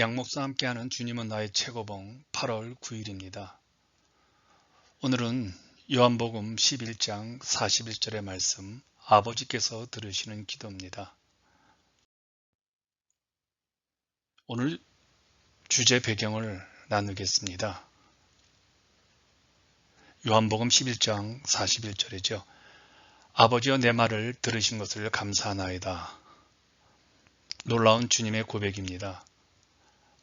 양목사 함께하는 주님은 나의 최고봉 8월 9일입니다. 오늘은 요한복음 11장 41절의 말씀 아버지께서 들으시는 기도입니다. 오늘 주제 배경을 나누겠습니다. 요한복음 11장 41절이죠. 아버지여 내 말을 들으신 것을 감사하나이다. 놀라운 주님의 고백입니다.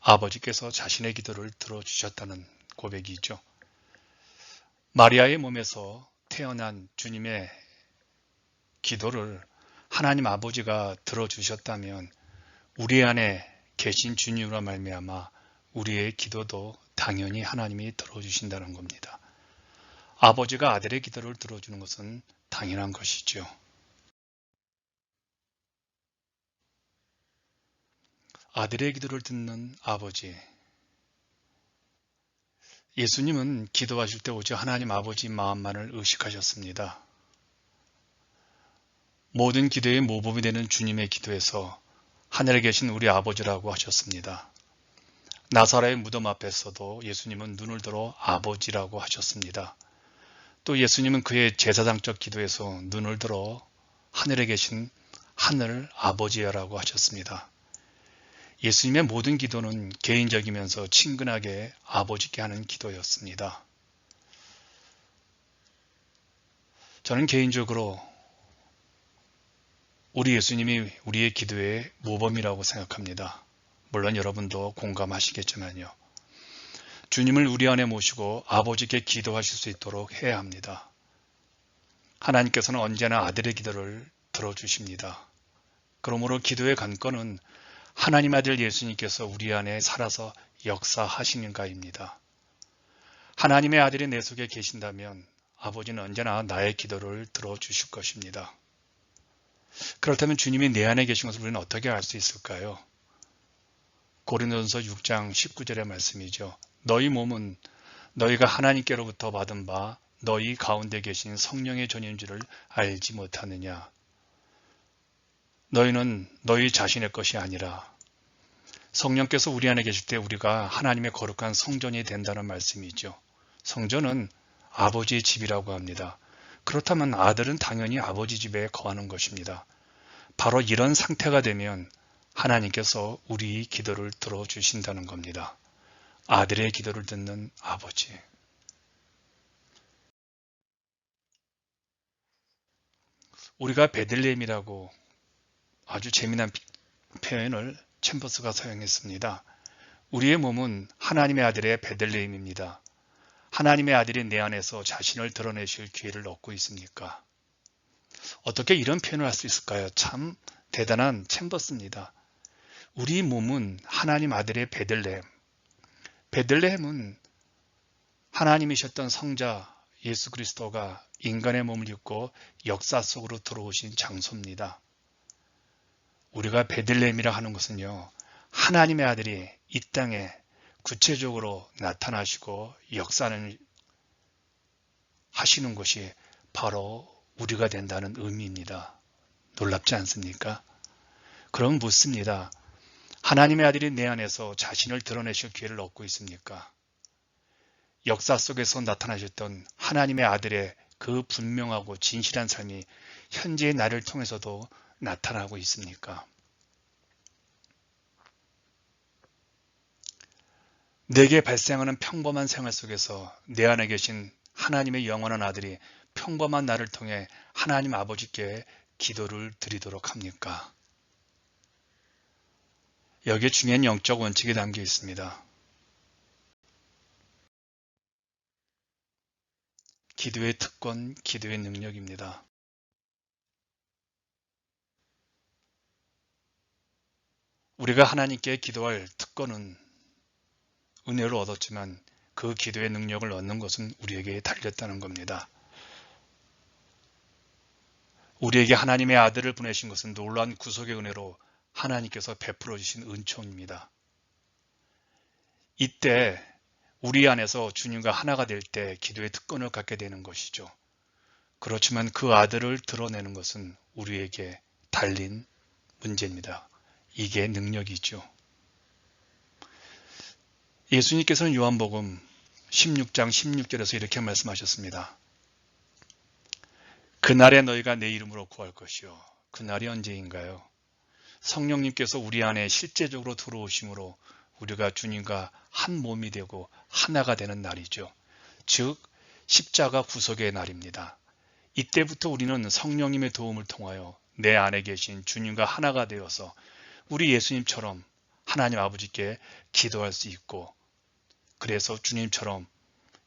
아버지께서 자신의 기도를 들어주셨다는 고백이죠. 마리아의 몸에서 태어난 주님의 기도를 하나님 아버지가 들어주셨다면 우리 안에 계신 주님으로 말미암아 우리의 기도도 당연히 하나님이 들어주신다는 겁니다. 아버지가 아들의 기도를 들어주는 것은 당연한 것이죠. 아들의 기도를 듣는 아버지. 예수님은 기도하실 때 오직 하나님 아버지 마음만을 의식하셨습니다. 모든 기도의 모범이 되는 주님의 기도에서 하늘에 계신 우리 아버지라고 하셨습니다. 나사라의 무덤 앞에서도 예수님은 눈을 들어 아버지라고 하셨습니다. 또 예수님은 그의 제사장적 기도에서 눈을 들어 하늘에 계신 하늘 아버지라고 하셨습니다. 예수님의 모든 기도는 개인적이면서 친근하게 아버지께 하는 기도였습니다. 저는 개인적으로 우리 예수님이 우리의 기도의 모범이라고 생각합니다. 물론 여러분도 공감하시겠지만요. 주님을 우리 안에 모시고 아버지께 기도하실 수 있도록 해야 합니다. 하나님께서는 언제나 아들의 기도를 들어주십니다. 그러므로 기도의 관건은 하나님 아들 예수님께서 우리 안에 살아서 역사하시는가입니다. 하나님의 아들이 내 속에 계신다면 아버지는 언제나 나의 기도를 들어주실 것입니다. 그렇다면 주님이 내 안에 계신 것을 우리는 어떻게 알 수 있을까요? 고린도전서 6장 19절의 말씀이죠. 너희 몸은 너희가 하나님께로부터 받은 바 너희 가운데 계신 성령의 전인 줄을 알지 못하느냐. 너희는 너희 자신의 것이 아니라 성령께서 우리 안에 계실 때 우리가 하나님의 거룩한 성전이 된다는 말씀이죠. 성전은 아버지의 집이라고 합니다. 그렇다면 아들은 당연히 아버지 집에 거하는 것입니다. 바로 이런 상태가 되면 하나님께서 우리 기도를 들어주신다는 겁니다. 아들의 기도를 듣는 아버지. 우리가 베들레헴이라고 아주 재미난 표현을 챔버스가 사용했습니다. 우리의 몸은 하나님의 아들의 베들레헴입니다. 하나님의 아들이 내 안에서 자신을 드러내실 기회를 얻고 있습니까? 어떻게 이런 표현을 할 수 있을까요? 참 대단한 챔버스입니다. 우리 몸은 하나님 아들의 베들레헴. 베들레헴은 하나님이셨던 성자 예수 그리스도가 인간의 몸을 입고 역사 속으로 들어오신 장소입니다. 우리가 베들레헴이라 하는 것은요. 하나님의 아들이 이 땅에 구체적으로 나타나시고 역사는 하시는 것이 바로 우리가 된다는 의미입니다. 놀랍지 않습니까? 그럼 묻습니다. 하나님의 아들이 내 안에서 자신을 드러내실 기회를 얻고 있습니까? 역사 속에서 나타나셨던 하나님의 아들의 그 분명하고 진실한 삶이 현재의 나를 통해서도 나타나고 있습니까? 내게 발생하는 평범한 생활 속에서 내 안에 계신 하나님의 영원한 아들이 평범한 나를 통해 하나님 아버지께 기도를 드리도록 합니까? 여기에 중요한 영적 원칙이 담겨 있습니다. 기도의 특권, 기도의 능력입니다. 우리가 하나님께 기도할 특권은 은혜를 얻었지만 그 기도의 능력을 얻는 것은 우리에게 달렸다는 겁니다. 우리에게 하나님의 아들을 보내신 것은 놀라운 구속의 은혜로 하나님께서 베풀어 주신 은총입니다. 이때 우리 안에서 주님과 하나가 될 때 기도의 특권을 갖게 되는 것이죠. 그렇지만 그 아들을 드러내는 것은 우리에게 달린 문제입니다. 이게 능력이죠. 예수님께서는 요한복음 16장 16절에서 이렇게 말씀하셨습니다. 그날에 너희가 내 이름으로 구할 것이요. 그날이 언제인가요? 성령님께서 우리 안에 실제적으로 들어오심으로 우리가 주님과 한 몸이 되고 하나가 되는 날이죠. 즉 십자가 구속의 날입니다. 이때부터 우리는 성령님의 도움을 통하여 내 안에 계신 주님과 하나가 되어서 우리 예수님처럼 하나님 아버지께 기도할 수 있고 그래서 주님처럼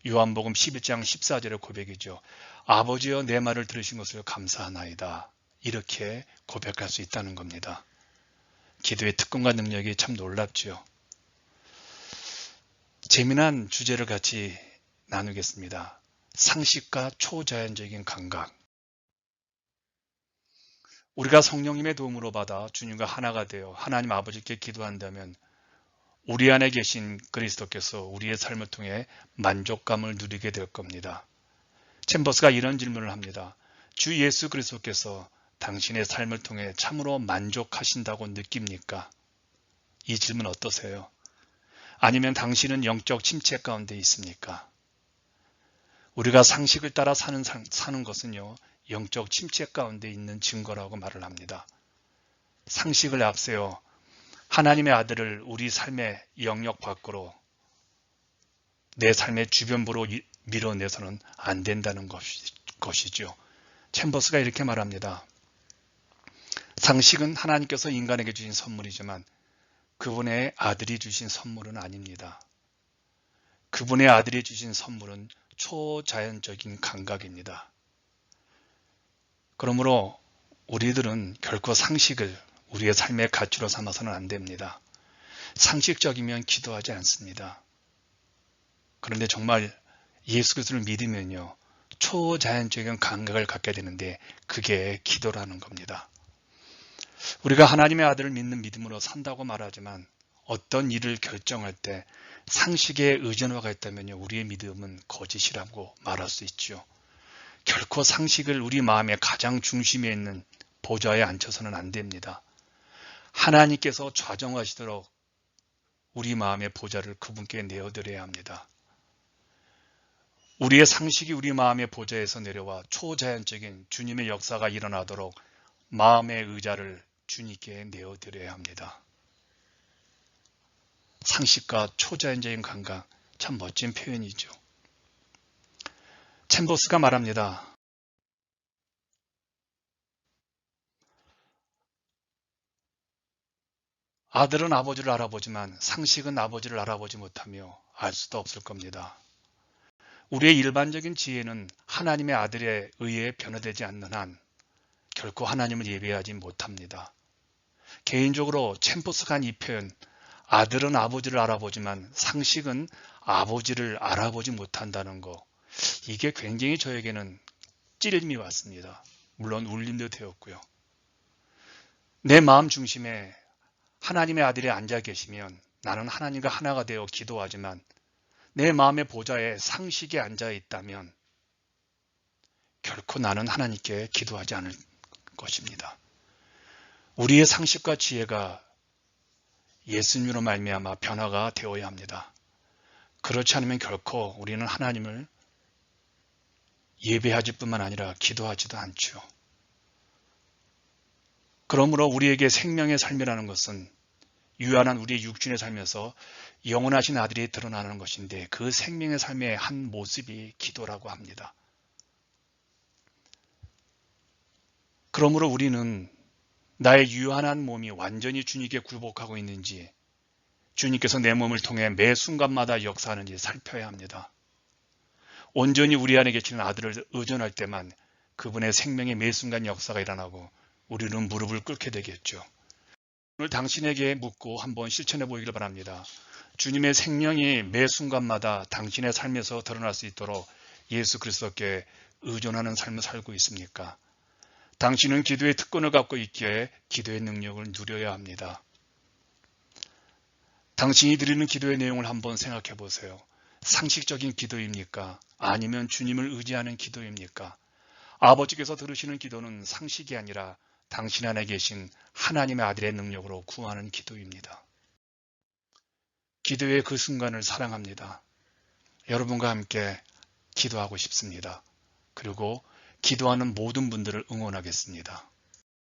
요한복음 11장 14절의 고백이죠. 아버지여 내 말을 들으신 것을 감사하나이다. 이렇게 고백할 수 있다는 겁니다. 기도의 특권과 능력이 참 놀랍죠. 재미난 주제를 같이 나누겠습니다. 상식과 초자연적인 감각. 우리가 성령님의 도움으로 받아 주님과 하나가 되어 하나님 아버지께 기도한다면 우리 안에 계신 그리스도께서 우리의 삶을 통해 만족감을 누리게 될 겁니다. 챔버스가 이런 질문을 합니다. 주 예수 그리스도께서 당신의 삶을 통해 참으로 만족하신다고 느낍니까? 이 질문 어떠세요? 아니면 당신은 영적 침체 가운데 있습니까? 우리가 상식을 따라 사는, 사는 것은요, 영적 침체 가운데 있는 증거라고 말을 합니다. 상식을 앞세워 하나님의 아들을 우리 삶의 영역 밖으로 내 삶의 주변부로 밀어내서는 안 된다는 것이죠. 챔버스가 이렇게 말합니다. 상식은 하나님께서 인간에게 주신 선물이지만 그분의 아들이 주신 선물은 아닙니다. 그분의 아들이 주신 선물은 초자연적인 감각입니다. 그러므로 우리들은 결코 상식을 우리의 삶의 가치로 삼아서는 안 됩니다. 상식적이면 기도하지 않습니다. 그런데 정말 예수 그리스도를 믿으면요. 초자연적인 감각을 갖게 되는데 그게 기도라는 겁니다. 우리가 하나님의 아들을 믿는 믿음으로 산다고 말하지만 어떤 일을 결정할 때 상식에 의존화가 있다면 우리의 믿음은 거짓이라고 말할 수 있죠. 결코 상식을 우리 마음의 가장 중심에 있는 보좌에 앉혀서는 안 됩니다. 하나님께서 좌정하시도록 우리 마음의 보좌를 그분께 내어드려야 합니다. 우리의 상식이 우리 마음의 보좌에서 내려와 초자연적인 주님의 역사가 일어나도록 마음의 의자를 주님께 내어드려야 합니다. 상식과 초자연적인 감각, 참 멋진 표현이죠. 챔버스가 말합니다. 아들은 아버지를 알아보지만 상식은 아버지를 알아보지 못하며 알 수도 없을 겁니다. 우리의 일반적인 지혜는 하나님의 아들에 의해 변화되지 않는 한 결코 하나님을 예배하지 못합니다. 개인적으로 챔포스가 한 이 표현 아들은 아버지를 알아보지만 상식은 아버지를 알아보지 못한다는 거 이게 굉장히 저에게는 찔림이 왔습니다. 물론 울림도 되었고요. 내 마음 중심에 하나님의 아들이 앉아 계시면 나는 하나님과 하나가 되어 기도하지만 내 마음의 보좌에 상식이 앉아 있다면 결코 나는 하나님께 기도하지 않을 것입니다. 우리의 상식과 지혜가 예수님으로 말미암아 변화가 되어야 합니다. 그렇지 않으면 결코 우리는 하나님을 예배하지 뿐만 아니라 기도하지도 않죠. 그러므로 우리에게 생명의 삶이라는 것은 유한한 우리의 육신의 삶에서 영원하신 아들이 드러나는 것인데 그 생명의 삶의 한 모습이 기도라고 합니다. 그러므로 우리는 나의 유한한 몸이 완전히 주님께 굴복하고 있는지 주님께서 내 몸을 통해 매 순간마다 역사하는지 살펴야 합니다. 온전히 우리 안에 계시는 아들을 의존할 때만 그분의 생명의 매 순간 역사가 일어나고 우리는 무릎을 꿇게 되겠죠. 오늘 당신에게 묻고 한번 실천해 보기를 바랍니다. 주님의 생명이 매 순간마다 당신의 삶에서 드러날 수 있도록 예수 그리스도께 의존하는 삶을 살고 있습니까? 당신은 기도의 특권을 갖고 있기에 기도의 능력을 누려야 합니다. 당신이 드리는 기도의 내용을 한번 생각해 보세요. 상식적인 기도입니까? 아니면 주님을 의지하는 기도입니까? 아버지께서 들으시는 기도는 상식이 아니라 당신 안에 계신 하나님의 아들의 능력으로 구하는 기도입니다. 기도의 그 순간을 사랑합니다. 여러분과 함께 기도하고 싶습니다. 그리고 기도하는 모든 분들을 응원하겠습니다.